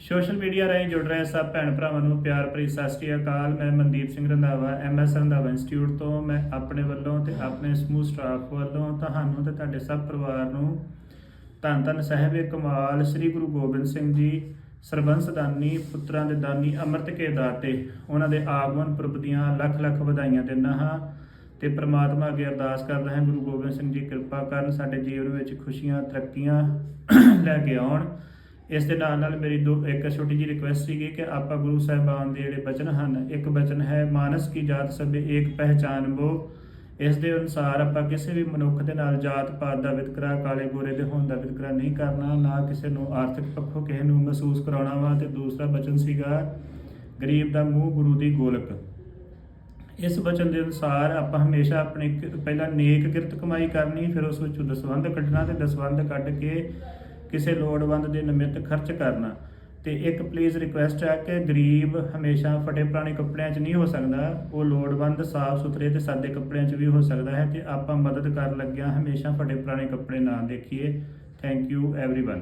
Social media ਰਾਹੀਂ ਜੁੜ ਰਹੇ ਸਭ ਭੈਣ ਭਰਾਵਾਂ ਨੂੰ ਪਿਆਰ ਭਰੀ ਸਤਿ ਸ੍ਰੀ ਅਕਾਲ। ਮੈਂ Mandeep Singh Randhawa M S Randhawa institute ਤੋਂ। ਮੈਂ ਆਪਣੇ ਵੱਲੋਂ ਤੇ ਆਪਣੇ ਸਮੂਹ ਸਟਾਫ ਵੱਲੋਂ ਤੁਹਾਨੂੰ ਤੇ ਤੁਹਾਡੇ ਸਭ ਪਰਿਵਾਰ ਨੂੰ ਧੰਨ ਧੰਨ ਸਾਹਿਬ ਕਮਾਲ ਸ੍ਰੀ ਗੁਰੂ ਗੋਬਿੰਦ ਸਿੰਘ ਜੀ, ਸਰਬੰਸ ਦਾਨੀ, ਪੁੱਤਰਾਂ ਦੇ ਦਾਨੀ ਅੰਮ੍ਰਿਤ ਕੇ ਦਾਤੇ ਉਹਨਾਂ ਦੇ ਆਗਮਨ ਪੁਰਬ ਦੀਆਂ ਲੱਖ ਲੱਖ ਵਧਾਈਆਂ ਦਿੰਦਾ ਹਾਂ ਤੇ ਪ੍ਰਮਾਤਮਾ ਅੱਗੇ ਅਰਦਾਸ ਕਰਦਾ ਹਾਂ, ਗੁਰੂ ਗੋਬਿੰਦ ਸਿੰਘ ਜੀ ਕਿਰਪਾ ਕਰਨ ਸਾਡੇ ਜੀਵਨ ਵਿੱਚ ਖੁਸ਼ੀਆਂ, ਤਰੱਕੀਆਂ ਲੈ ਕੇ ਆਉਣ। ਇਸ ਦੇ ਨਾਲ ਨਾਲ ਮੇਰੀ ਦੋ ਇੱਕ ਛੋਟੀ ਜਿਹੀ ਰਿਕੁਐਸਟ ਸੀਗੀ ਕਿ ਆਪਾਂ ਗੁਰੂ ਸਾਹਿਬਾਨ ਦੇ ਜਿਹੜੇ ਬਚਨ ਹਨ, ਇੱਕ ਬਚਨ ਹੈ ਮਾਨਸ ਕੀ ਜਾਤ ਸਭੇ ਏਕ ਪਹਿਚਾਨ ਬੋ। ਇਸ ਦੇ ਅਨੁਸਾਰ ਆਪਾਂ ਕਿਸੇ ਵੀ ਮਨੁੱਖ ਦੇ ਨਾਲ ਜਾਤ ਪਾਤ ਦਾ ਵਿਤਕਰਾ, ਕਾਲੇ ਗੋਰੇ ਦੇ ਹੋਣ ਦਾ ਵਿਤਕਰਾ ਨਹੀਂ ਕਰਨਾ, ਨਾ ਕਿਸੇ ਨੂੰ ਆਰਥਿਕ ਪੱਖੋਂ ਕਿਸੇ ਨੂੰ ਮਹਿਸੂਸ ਕਰਾਉਣਾ ਵਾ। ਤੇ ਦੂਸਰਾ ਬਚਨ ਸੀਗਾ, ਗਰੀਬ ਦਾ ਮੂੰਹ ਗੁਰੂ ਦੀ ਗੋਲਕ। ਇਸ ਵਚਨ ਦੇ ਅਨੁਸਾਰ ਆਪਾਂ ਹਮੇਸ਼ਾ ਆਪਣੇ ਪਹਿਲਾਂ ਨੇਕ ਕਿਰਤ ਕਮਾਈ ਕਰਨੀ, ਫਿਰ ਉਸ ਵਿੱਚੋਂ ਦਸਵੰਧ ਕੱਢਣਾ ਤੇ ਦਸਵੰਧ ਕੱਢ ਕੇ ਕਿਸੇ ਲੋੜਵੰਦ ਦੇ ਨਿਮਿਤ ਖਰਚ ਕਰਨਾ ਤੇ ਇੱਕ ਪਲੀਜ਼ ਰਿਕੁਐਸਟ ਹੈ ਕਿ ਗਰੀਬ ਹਮੇਸ਼ਾ ਫਟੇ ਪੁਰਾਣੇ ਕੱਪੜਿਆਂ 'ਚ ਨਹੀਂ ਹੋ ਸਕਦਾ ਉਹ ਲੋੜਵੰਦ ਸਾਫ਼ ਸੁਥਰੇ ਤੇ ਸਾਦੇ ਕੱਪੜਿਆਂ 'ਚ ਵੀ ਹੋ ਸਕਦਾ ਹੈ ਤੇ ਆਪਾਂ ਮਦਦ ਕਰਨ ਲੱਗਿਆਂ ਹਮੇਸ਼ਾ ਫਟੇ ਪੁਰਾਣੇ ਕੱਪੜੇ ਨਾ ਦੇਖੀਏ ਥੈਂਕ ਯੂ एवरीवन